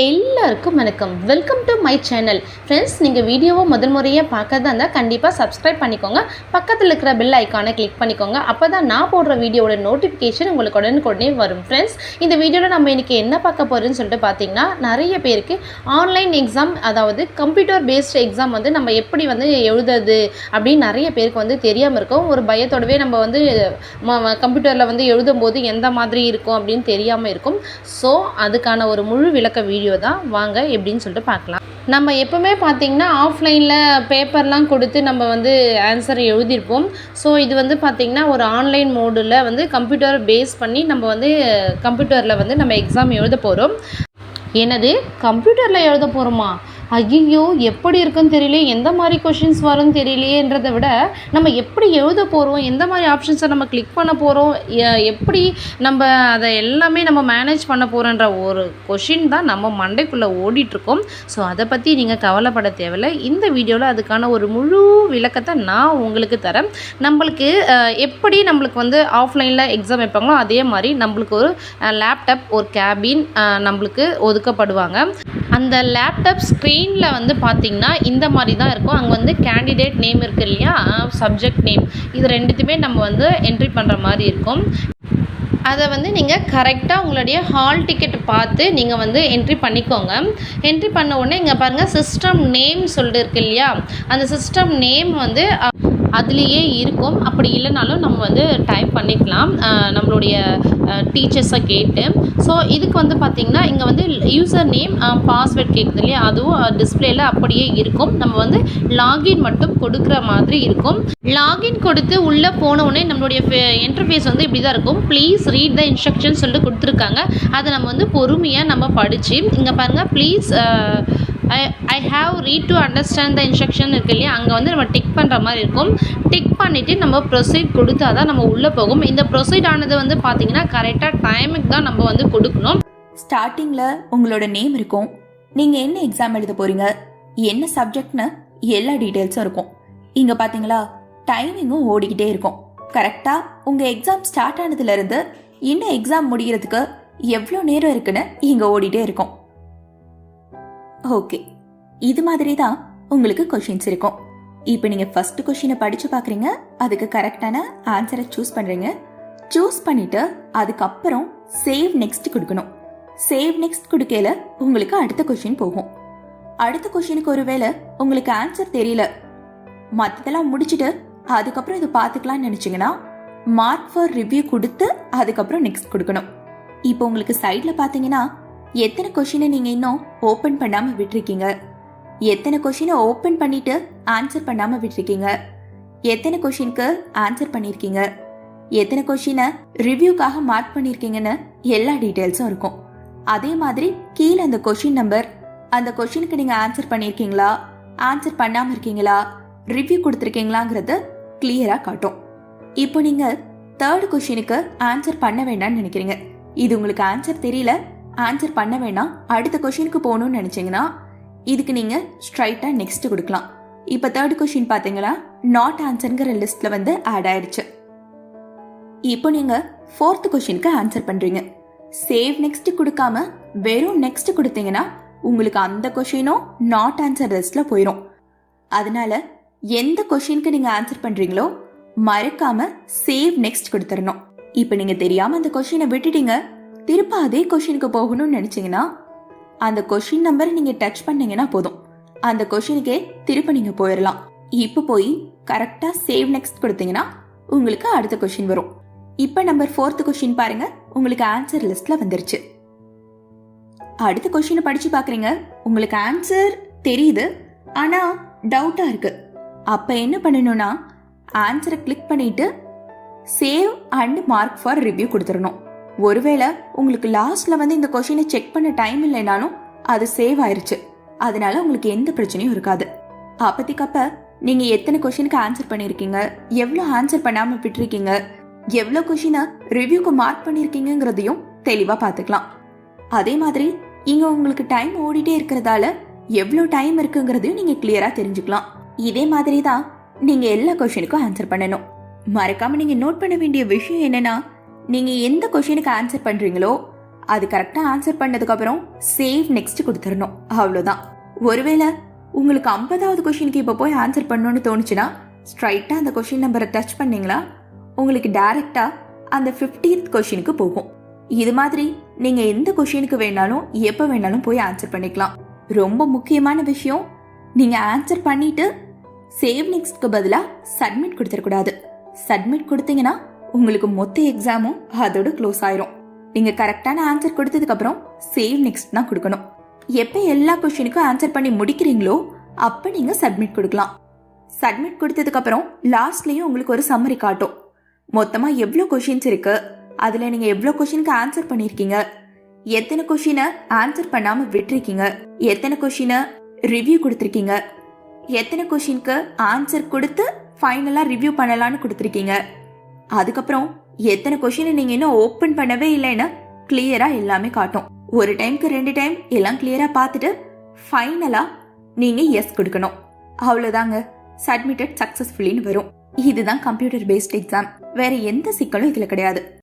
எல்லாருக்கும் வணக்கம். Welcome to my channel friends நீங்கள் வீடியோவை முதல் முறையாக பார்க்கறதா இருந்தால் கண்டிப்பாக சப்ஸ்கிரைப் பண்ணிக்கோங்க. பக்கத்தில் இருக்கிற பெல் ஐக்கானை கிளிக் பண்ணிக்கோங்க. அப்போ தான் நான் போடுற வீடியோவோட நோட்டிஃபிகேஷன் உங்களுக்கு உடனுக்குடனே வரும். ஃப்ரெண்ட்ஸ் இந்த வீடியோவில் நம்ம இன்றைக்கி என்ன பார்க்க போகிறோன்னு சொல்லிட்டு பார்த்தீங்கன்னா நிறைய பேருக்கு ஆன்லைன் எக்ஸாம் அதாவது கம்ப்யூட்டர் பேஸ்டு எக்ஸாம் வந்து நம்ம எப்படி வந்து எழுதுறது அப்படின்னு நிறைய பேருக்கு வந்து தெரியாமல் இருக்கும். ஒரு பயத்தோடவே நம்ம வந்து கம்ப்யூட்டரில் வந்து எழுதும்போது எந்த மாதிரி இருக்கும் அப்படின்னு தெரியாமல் இருக்கும். ஸோ அதுக்கான ஒரு முழு விளக்க வீடியோ தான். வாங்க எப்படின்னு சொல்லிட்டு பார்க்கலாம். நம்ம எப்போவுமே பார்த்திங்கன்னா ஆஃப்லைனில் பேப்பர்லாம் கொடுத்து நம்ம வந்து ஆன்சர் எழுதியிருப்போம். ஸோ இது வந்து பார்த்திங்கன்னா ஒரு ஆன்லைன் மோடில் வந்து கம்ப்யூட்டர் பேஸ் பண்ணி நம்ம வந்து கம்ப்யூட்டரில் வந்து நம்ம எக்ஸாம் எழுத போகிறோம் எனது கம்ப்யூட்டரில் எழுத போகிறோமா ஐயோ எப்படி இருக்குன்னு தெரியல எந்த மாதிரி கொஷின்ஸ் வரும்னு தெரியலையேன்றதை விட நம்ம எப்படி எழுத போகிறோம் எந்த மாதிரி ஆப்ஷன்ஸை நம்ம கிளிக் பண்ண போகிறோம் எப்படி நம்ம அதை எல்லாமே நம்ம மேனேஜ் பண்ண போகிறோன்ற ஒரு கொஷின் தான் நம்ம மண்டைக்குள்ளே ஓடிட்டுருக்கோம். ஸோ அதை பற்றி நீங்கள் கவலைப்பட தேவையில்லை. இந்த வீடியோவில் அதுக்கான ஒரு முழு விளக்கத்தை நான் உங்களுக்கு தரேன். நம்மளுக்கு எப்படி நம்மளுக்கு வந்து ஆஃப்லைனில் எக்ஸாம் வைப்பாங்களோ அதே மாதிரி நம்மளுக்கு ஒரு லேப்டாப் ஒரு கேபின் நம்மளுக்கு ஒதுக்கப்படுவாங்க. அந்த லேப்டாப் ஸ்க்ரீனில் வந்து பார்த்திங்கன்னா இந்த மாதிரி தான் இருக்கும். அங்கே வந்து கேண்டிடேட் நேம் இருக்குது இல்லையா? சப்ஜெக்ட் நேம் இது ரெண்டுத்தையுமே நம்ம வந்து என்ட்ரி பண்ணுற மாதிரி இருக்கும். அதை வந்து நீங்கள் கரெக்டாக உங்களுடைய ஹால் டிக்கெட் பார்த்து நீங்கள் வந்து என்ட்ரி பண்ணிக்கோங்க. என்ட்ரி பண்ண உடனே இங்கே பாருங்கள் சிஸ்டம் நேம் சொல்லிட்டு இருக்கு இல்லையா? அந்த சிஸ்டம் நேம் வந்து அதுலேயே இருக்கும். அப்படி இல்லைனாலும் நம்ம வந்து டைப் பண்ணிக்கலாம். நம்மளுடைய டீச்சர்ஸை கேட்டு. ஸோ இதுக்கு வந்து பார்த்திங்கன்னா இங்கே வந்து யூசர் நேம் பாஸ்வேர்ட் கேட்குது இல்லையா? அதுவும் டிஸ்பிளேயில் அப்படியே இருக்கும். நம்ம வந்து லாகின் மட்டும் கொடுக்குற மாதிரி இருக்கும். லாகின் கொடுத்து உள்ளே போன உடனே நம்மளுடைய இன்டர்ஃபேஸ் வந்து இப்படி தான் இருக்கும். ப்ளீஸ் ரீட் த இன்ஸ்ட்ரக்ஷன் சொல்லிட்டு கொடுத்துருக்காங்க. அதை நம்ம வந்து பொறுமையாக நம்ம படித்து இங்கே பாருங்கள் please I I have read to understand the instruction இருக்கு இல்லையா? அங்கே வந்து நம்ம டிக் பண்ணுற மாதிரி இருக்கும். டிக் பண்ணிவிட்டு நம்ம ப்ரொசீட் கொடுத்தா தான் நம்ம உள்ளே போகும். இந்த ப்ரொசீட் ஆனது வந்து பார்த்திங்கன்னா கரெக்டாக டைமுக்கு தான் நம்ம வந்து கொடுக்கணும். ஸ்டார்டிங்கில் உங்களோட நேம் இருக்கும். நீங்கள் என்ன எக்ஸாம் எழுத போகிறீங்க என்ன சப்ஜெக்ட்னு எல்லா டீட்டெயில்ஸும் இருக்கும். இங்கே பார்த்தீங்களா டைமிங்கும் ஓடிக்கிட்டே இருக்கும். கரெக்டாக உங்கள் எக்ஸாம் ஸ்டார்ட் ஆனதுலேருந்து இன்னும் எக்ஸாம் முடிகிறதுக்கு எவ்வளோ நேரம் இருக்குன்னு இங்கே ஓடிட்டே இருக்கும். ஓகே. இது மாதிரி தான் உங்களுக்கு கொஷின்ஸ் இருக்கும். இப்போ நீங்கள் ஃபர்ஸ்ட் கொஷினை படித்து பார்க்குறீங்க அதுக்கு கரெக்டான ஆன்சரை சூஸ் பண்ணுறீங்க சூஸ் பண்ணிவிட்டு அதுக்கப்புறம் சேவ் நெக்ஸ்ட் கொடுக்கணும். சேவ் நெக்ஸ்ட் கொடுக்கல உங்களுக்கு அடுத்த கொஷின் போகும். அடுத்த கொஷினுக்கு ஒருவேளை உங்களுக்கு ஆன்சர் தெரியல. மற்றதெல்லாம் முடிச்சுட்டு அதுக்கப்புறம் இதை பார்த்துக்கலாம்னு நினச்சிங்கன்னா மார்க் ஃபார் ரிவ்யூ கொடுத்து அதுக்கப்புறம் நெக்ஸ்ட் கொடுக்கணும். இப்போ உங்களுக்கு சைடில் பார்த்தீங்கன்னா எத்தனை கொஷினை நீங்கள் இன்னும் ஓப்பன் பண்ணாமல் விட்டுருக்கீங்க? எத்தனை கொஷினை ஓப்பன் பண்ணிட்டு ஆன்சர் பண்ணாமல் விட்டுருக்கீங்க? எத்தனை கொஷினுக்கு ஆன்சர் பண்ணியிருக்கீங்க எத்தனை கொஷினை ரிவ்யூக்காக மார்க் பண்ணியிருக்கீங்கன்னு எல்லா டீட்டெயில்ஸும் இருக்கும். அதே மாதிரி கீழே அந்த கொஷின் நம்பர் அந்த கொஷினுக்கு நீங்கள் ஆன்சர் பண்ணியிருக்கீங்களா ஆன்சர் பண்ணாமல் இருக்கீங்களா? ரிவ்யூ கொடுத்துருக்கீங்களாங்கிறத கிளியராக காட்டும். இப்போ நீங்கள் தேர்ட் கொஷினுக்கு ஆன்சர் பண்ண வேண்டாம்னு நினைக்கிறீங்க. இது உங்களுக்கு ஆன்சர் தெரியல ஆன்சர் பண்ண வேணாம். அடுத்த கொஷினுக்கு போகணும்னு நினச்சிங்கன்னா இதுக்கு நீங்கள் ஸ்ட்ரைட்டாக நெக்ஸ்ட் கொடுக்கலாம். இப்போ தேர்ட் கொஷின் பார்த்தீங்களா நாட் ஆன்சருங்கிற லிஸ்ட்டில் வந்து ஆட் ஆயிடுச்சு. இப்போ நீங்கள் ஃபோர்த் கொஷினுக்கு ஆன்சர் பண்ணுறீங்க சேவ் நெக்ஸ்ட் கொடுக்காம வெறும் நெக்ஸ்ட் கொடுத்தீங்கன்னா உங்களுக்கு அந்த கொஷினும் நாட் ஆன்சர் லிஸ்ட்டில் போயிடும் அதனால எந்த கொஷினுக்கு நீங்கள் ஆன்சர் பண்ணுறீங்களோ மறக்காம சேவ் நெக்ஸ்ட் கொடுத்துடணும். இப்போ நீங்கள் தெரியாமல் அந்த கொஷினை விட்டுட்டீங்க திரும்ப அதே கொஷினுக்கு போகணும்னு நினச்சிங்கன்னா அந்த கொஷின் நம்பர் நீங்கள் டச் பண்ணீங்கன்னா போதும். அந்த கொஷினுக்கே திருப்ப நீங்கள் போயிடலாம் இப்போ போய் கரெக்டாக சேவ் நெக்ஸ்ட் கொடுத்தீங்கன்னா உங்களுக்கு அடுத்த கொஷின் வரும். இப்போ நம்பர் ஃபோர்த் கொஷின் பாருங்க உங்களுக்கு ஆன்சர் லிஸ்ட்ல வந்துருச்சு. அடுத்த கொஷினை படிச்சு பார்க்குறீங்க உங்களுக்கு ஆன்சர் தெரியுது ஆனால் டவுட்டாக இருக்கு. அப்போ என்ன பண்ணணும்னா ஆன்சரை கிளிக் பண்ணிட்டு save and mark for review கொடுத்துடணும். ஒருவேளை உங்களுக்கு லாஸ்ட்ல வந்து இந்த கொஷினை செக் பண்ண டைம் இல்லைனாலும் அது சேவ் ஆயிருச்சு. அதனால உங்களுக்கு எந்த பிரச்சனையும் இருக்காது. அப்பத்திக்கப்ப நீங்க எத்தனை கொஷினுக்கு ஆன்சர் பண்ணிருக்கீங்க எவ்வளோ ஆன்சர் பண்ணாம விட்டுருக்கீங்க? எவ்வளோ கொஷினை ரிவ்யூக்கு மார்க் பண்ணிருக்கீங்கிறதையும் தெளிவா பார்த்துக்கலாம். அதே மாதிரி இங்க உங்களுக்கு டைம் ஓடிட்டே இருக்கிறதால எவ்வளோ டைம் இருக்குங்கிறதையும் நீங்க கிளியரா தெரிஞ்சுக்கலாம். இதே மாதிரி தான் நீங்க எல்லா கொஷினுக்கும் ஆன்சர் பண்ணணும். மறக்காம நீங்க நோட் பண்ண வேண்டிய விஷயம் என்னன்னா நீங்கள் எந்த கொஷினுக்கு ஆன்சர் பண்ணுறீங்களோ அது கரெக்டாக ஆன்சர் பண்ணதுக்கப்புறம் சேவ் நெக்ஸ்ட் கொடுத்துடணும். அவ்வளோதான் ஒருவேளை உங்களுக்கு ஐம்பதாவது கொஷினுக்கு இப்போ போய் ஆன்சர் பண்ணணும்னு தோணுச்சுன்னா ஸ்ட்ரைட்டாக அந்த கொஷின் நம்பரை டச் பண்ணீங்களா உங்களுக்கு டைரெக்டாக அந்த 50th கொஷினுக்கு போகும். இது மாதிரி நீங்கள் எந்த கொஷினுக்கு வேணாலும் எப்போ வேணாலும் போய் ஆன்சர் பண்ணிக்கலாம். ரொம்ப முக்கியமான விஷயம் நீங்கள் ஆன்சர் பண்ணிவிட்டு சேவ் நெக்ஸ்ட்க்கு பதிலாக சப்மிட் கொடுத்துடக்கூடாது. சப்மிட் கொடுத்தீங்கன்னா உங்களுக்கு மொத்த எக்ஸாமும் அதோட க்ளோஸ் ஆயிரும். நீங்க கரெக்டான ஆன்சர் கொடுத்ததுக்கு அப்புறம் சேவ் நெக்ஸ்ட் தான் கொடுக்கணும். எப்ப எல்லா கொஸ்டினுக்கும் ஆன்சர் பண்ணி முடிக்கிறீங்களோ அப்ப நீங்க சப்மிட் கொடுக்கலாம். சப்மிட் கொடுத்ததுக்கு அப்புறம் லாஸ்ட்லயும் உங்களுக்கு ஒரு சம்மரி காட்டும். மொத்தமா எவ்வளோ கொஷின்ஸ் இருக்கு அதுல நீங்க எவ்வளோ கொஷினுக்கு ஆன்சர் பண்ணிருக்கீங்க எத்தனை கொஷினை ஆன்சர் பண்ணாம விட்டுருக்கீங்க எத்தனை கொஷினை ரிவ்யூ கொடுத்துருக்கீங்க எத்தனை கொஷினுக்கு ஆன்சர் கொடுத்து ஃபைனலாக ரிவ்யூ பண்ணலான்னு கொடுத்துருக்கீங்க அதுக்கப்புறம் எத்தனை கொஷினை நீங்க இன்னும் ஓப்பன் பண்ணவே இல்லைன்னு கிளியரா எல்லாமே காட்டும். ஒரு டைம்க்கு ரெண்டு டைம் எல்லாம் கிளியரா பார்த்துட்டு ஃபைனலா நீங்க எஸ் கொடுக்கணும். அவ்வளவுதாங்க. சப்மிட்டட் சக்சஸ்ஃபுல்லின்னு வரும். இதுதான் கம்ப்யூட்டர் பேஸ்ட் எக்ஸாம் வேற எந்த சிக்கலும் இதுல கிடையாது.